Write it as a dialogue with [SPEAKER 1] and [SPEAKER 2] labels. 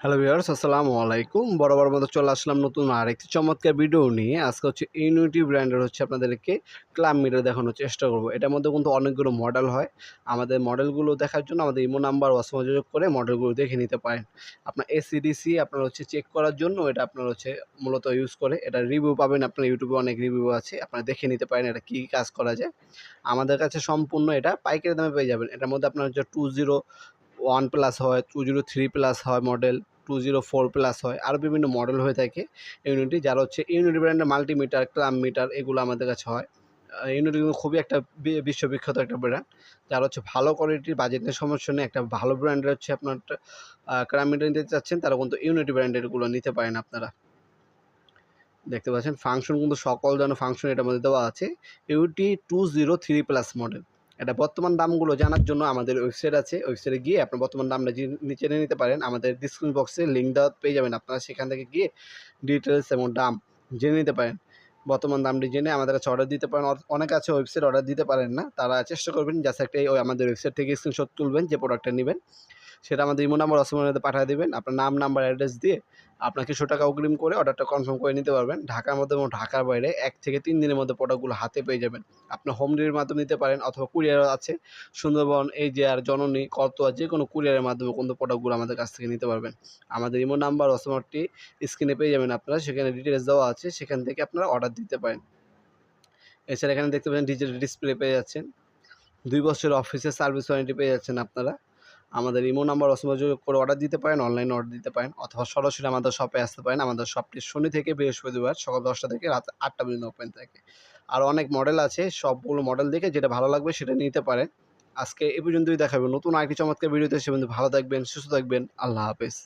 [SPEAKER 1] Hello viewers আসসালামু আলাইকুম। বরাবর মতো চলে আসলাম নতুন আরেকটি চমৎকার ভিডিও নিয়ে। আজকে হচ্ছে ইউনিটি ব্র্যান্ডের হচ্ছে আপনাদেরকে ক্লাব মিটার দেখানোর চেষ্টা করব। এটার মধ্যে কিন্তু অনেকগুলো মডেল হয়। আমাদের মডেলগুলো দেখার জন্য আমাদের ইমো নাম্বার যোগাযোগ করে মডেলগুলো দেখে নিতে পারেন। আপনার এসিডিসি আপনার হচ্ছে চেক করার জন্য এটা আপনার হচ্ছে মূলত ইউজ করে। এটা রিভিউ পাবেন, আপনার ইউটিউবে অনেক রিভিউ আছে। আপনারা দেখে নিতে পারেন এটা কী কাজ করা যায়। আমাদের কাছে সম্পূর্ণ এটা পাইকারি দামে পেয়ে যাবেন। এটার মধ্যে আপনার হচ্ছে টু জিরো ওয়ান প্লাস হয় টু জিরো থ্রি প্লাস হয় model two zero four plus হয় আরও বিভিন্ন মডেল হয়ে থাকে ইউনিটি যারা হচ্ছে ইউনিটি ব্র্যান্ডের মাল্টিমিটার ক্লাম মিটার এগুলো আমাদের কাছে হয়। ইউনিটি কিন্তু খুবই একটা বিশ্ববিখ্যাত একটা ব্র্যান্ড যারা হচ্ছে ভালো কোয়ালিটির বাজেটের সমস্যা নেই, একটা ভালো ব্র্যান্ডের হচ্ছে আপনার ক্লাম মিটার নিতে চাচ্ছেন, তারা কিন্তু ইউনিটি ব্র্যান্ডেরগুলো নিতে পারেন আপনারা। দেখতে পাচ্ছেন ফাংশন কিন্তু সকল ধরনের ফাংশন এটার মধ্যে দেওয়া আছে UT two zero three plus model এটা বর্তমান দামগুলো জানার জন্য আমাদের ওয়েবসাইট আছে। ওয়েবসাইটে গিয়ে আপনার বর্তমান দামটা জি- নিচে নিয়ে নিতে পারেন, আমাদের ডিসক্রিপশন বক্সে লিঙ্ক দেওয়া পেয়ে যাবেন। আপনারা সেখান থেকে গিয়ে ডিটেলস এবং দাম জেনে নিতে পারেন। বর্তমান দামটি জেনে আমাদের কাছে অর্ডার দিতে পারেন। অনেক আছে ওয়েবসাইট অর্ডার দিতে পারেন না, তারা চেষ্টা করবেন জাস্ট একটা আমাদের ওয়েবসাইট থেকে স্ক্রিনশট তুলবেন যে প্রোডাক্টটা নেবেন। সেটা আমাদের ইমো নাম্বার অসমানিতে পাঠিয়ে দেবেন। আপনার নাম, নাম্বার অ্যাড্রেস দিয়ে আপনার কিছু টাকা অগ্রিম করে অর্ডারটা কনফার্ম করে নিতে পারবেন। ঢাকার মধ্যে এবং ঢাকার বাইরে এক থেকে তিন দিনের মধ্যে প্রোডাক্টগুলো হাতে পেয়ে যাবেন। আপনার হোম ডেলিভারির মাধ্যমে নিতে পারেন অথবা কুরিয়ার আছে। সুন্দরবন, এই যে আর জননী, কতোয়া, যে কোনো কুরিয়ারের মাধ্যমে কোনো প্রোডাক্টগুলো আমাদের কাছ থেকে নিতে পারবেন। আমাদের ইমো নাম্বার অসমারটি স্ক্রিনে পেয়ে যাবেন আপনারা। সেখানে ডিটেলস দেওয়া আছে। সেখান থেকে আপনারা অর্ডার দিতে পারেন। এছাড়া এখানে দেখতে পাচ্ছেন ডিজিটাল ডিসপ্লে পেয়ে যাচ্ছেন। দুই বছরের অফিসের সার্ভিস ওয়ারেন্টি পেয়ে যাচ্ছেন আপনারা। আমাদের ইমো নাম্বার যোগাযোগ করে অর্ডার দিতে পারেন অনলাইনে অর্ডার দিতে পারেন, অথবা সরাসরি আমাদের শপে আসতে পারেন। আমাদের শপটি শনি থেকে বৃহস্পতিবার সকাল দশটা থেকে রাত আটটা পর্যন্ত ওপেন থাকে। আর অনেক মডেল আছে, সবগুলো মডেল দেখে যেটা ভালো লাগবে সেটা নিতে পারেন। আজকে এ পর্যন্তই দেখাবেন নতুন আরেকটি চমৎকার ভিডিওতে সে পর্যন্ত ভালো থাকবেন, সুস্থ থাকবেন। আল্লাহ হাফেজ।